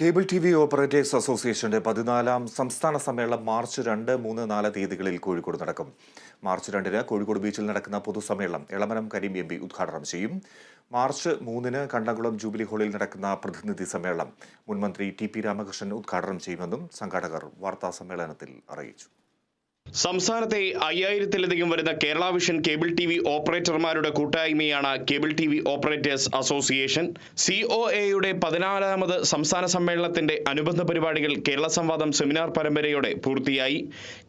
Cable T V operators അസോസിയേഷന്റെ പതിനാലാം സംസ്ഥാന സമ്മേളനം മാർച്ച് രണ്ട് മൂന്ന് നാല് തീയതികളിൽ കോഴിക്കോട് നടക്കും. മാർച്ച് രണ്ടിന് കോഴിക്കോട് ബീച്ചിൽ നടക്കുന്ന പൊതുസമ്മേളനം എളമരം കരീം എം പി ഉദ്ഘാടനം ചെയ്യും. മാർച്ച് മൂന്നിന് കണ്ടംകുളം ജൂബിലി ഹാളിൽ നടക്കുന്ന പ്രതിനിധി സമ്മേളനം മുൻമന്ത്രി ടി പി രാമകൃഷ്ണൻ ഉദ്ഘാടനം ചെയ്യുമെന്നും സംഘാടകർ വാർത്താ സമ്മേളനത്തിൽ അറിയിച്ചു. സംസ്ഥാനത്തെ അയ്യായിരത്തിലധികം വരുന്ന Kerala vision cable T V ഓപ്പറേറ്റർമാരുടെ കൂട്ടായ്മയാണ് cable T V operators association. C O എയുടെ പതിനാലാമത് സംസ്ഥാന സമ്മേളനത്തിന്റെ അനുബന്ധ പരിപാടികൾ കേരള സംവാദം സെമിനാർ പരമ്പരയോടെ പൂർത്തിയായി.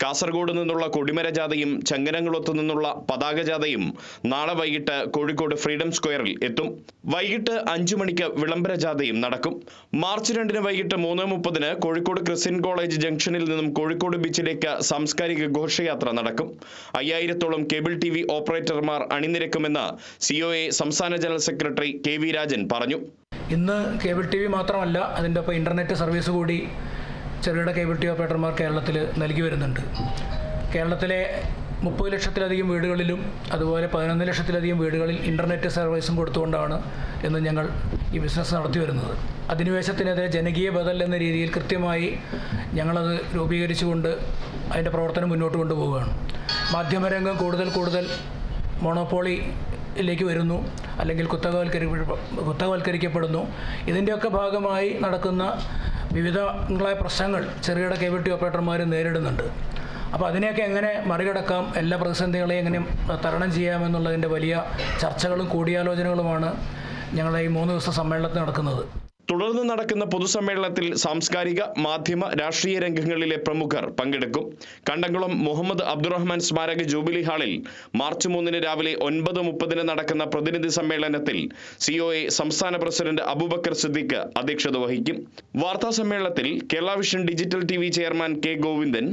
കാസർഗോഡ് നിന്നുള്ള കൊടിമര ജാഥയും ചങ്ങനങ്ങളൊത്തു നിന്നുള്ള പതാക ജാഥയും നാളെ വൈകിട്ട് കോഴിക്കോട് ഫ്രീഡം സ്ക്വയറിൽ എത്തും. വൈകിട്ട് അഞ്ചു മണിക്ക് വിളംബര ജാഥയും നടക്കും. മാർച്ച് രണ്ടിന് വൈകിട്ട് മൂന്ന് മുപ്പതിന് കോഴിക്കോട് ക്രിസ്ത്യൻ കോളേജ് ജംഗ്ഷനിൽ നിന്നും കോഴിക്കോട് ബീച്ചിലേക്ക് സാംസ്കാരിക ഘോഷയാത്ര നടക്കും. അയ്യായിരത്തോളം കേബിൾ ടി വി ഓപ്പറേറ്റർമാർ അണിനിരക്കുമെന്ന് സി സംസ്ഥാന general secretary K V Rajan പറഞ്ഞു. ഇന്ന് കേബിൾ ടി വി മാത്രമല്ല അതിന്റെ ഒപ്പം ഇന്റർനെറ്റ് സർവീസ് കൂടി ചെറുകിട കേബിൾ ടി ഓപ്പറേറ്റർമാർ കേരളത്തിൽ നൽകി വരുന്നുണ്ട്. കേരളത്തിലെ മുപ്പത് ലക്ഷത്തിലധികം വീടുകളിലും അതുപോലെ പതിനൊന്ന് ലക്ഷത്തിലധികം വീടുകളിൽ ഇന്റർനെറ്റ് സർവീസും കൊടുത്തുകൊണ്ടാണ് ഇന്ന് ഞങ്ങൾ ഈ ബിസിനസ് നടത്തി വരുന്നത്. അധിനിവേശത്തിനെതിരെ ജനകീയ ബദൽ എന്ന രീതിയിൽ കൃത്യമായി ഞങ്ങളത് രൂപീകരിച്ചുകൊണ്ട് അതിന്റെ പ്രവർത്തനം മുന്നോട്ട് കൊണ്ടുപോവുകയാണ്. മാധ്യമരംഗം കൂടുതൽ കൂടുതൽ മോണോപോളിയിലേക്ക് വരുന്നു. അല്ലെങ്കിൽ കുത്തകവൽക്കരി കുത്തകവൽക്കരിക്കപ്പെടുന്നു. ഇതിന്റെയൊക്കെ ഭാഗമായി നടക്കുന്ന വിവിധങ്ങളായ പ്രശ്നങ്ങൾ ചെറുകിട ടി ഓപ്പറേറ്റർമാർ നേരിടുന്നുണ്ട്. അപ്പോൾ അതിനെയൊക്കെ എങ്ങനെ മറികടക്കാം? എല്ലാ പ്രതിസന്ധികളെയും എങ്ങനെ തരണം ചെയ്യാമെന്നുള്ളതിന്റെ വലിയ ചർച്ചകളും കൂടിയാലോചനകളുമാണ് ഞങ്ങളുടെ ഈ മൂന്ന് ദിവസത്തെ സമ്മേളനത്തിൽ നടക്കുന്നത്. തുടർന്ന് നടക്കുന്ന പൊതുസമ്മേളനത്തിൽ സാംസ്കാരിക മാധ്യമ രാഷ്ട്രീയ രംഗങ്ങളിലെ പ്രമുഖർ പങ്കെടുക്കും. കണ്ടംകുളം മുഹമ്മദ് അബ്ദുറഹ്മാൻ സ്മാരക ജൂബിലി ഹാളിൽ മാർച്ച് മൂന്നിന് രാവിലെ ഒൻപത് മുപ്പതിന് നടക്കുന്ന പ്രതിനിധി സമ്മേളനത്തിൽ സി എ സംസ്ഥാന പ്രസിഡന്റ് അബൂബക്കർ സിദ്ദിഖ് അധ്യക്ഷത വഹിക്കും. വാർത്താ സമ്മേളനത്തിൽ Kerala vision digital T chairman K Govindan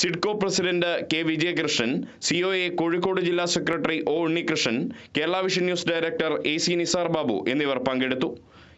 SIDCO president K Vijayakrishnan C A Kozhikode ജില്ലാ secretary O Unnikrishnan Kerala vision news director A C Nisar Babu എന്നിവർ പങ്കെടുത്തു.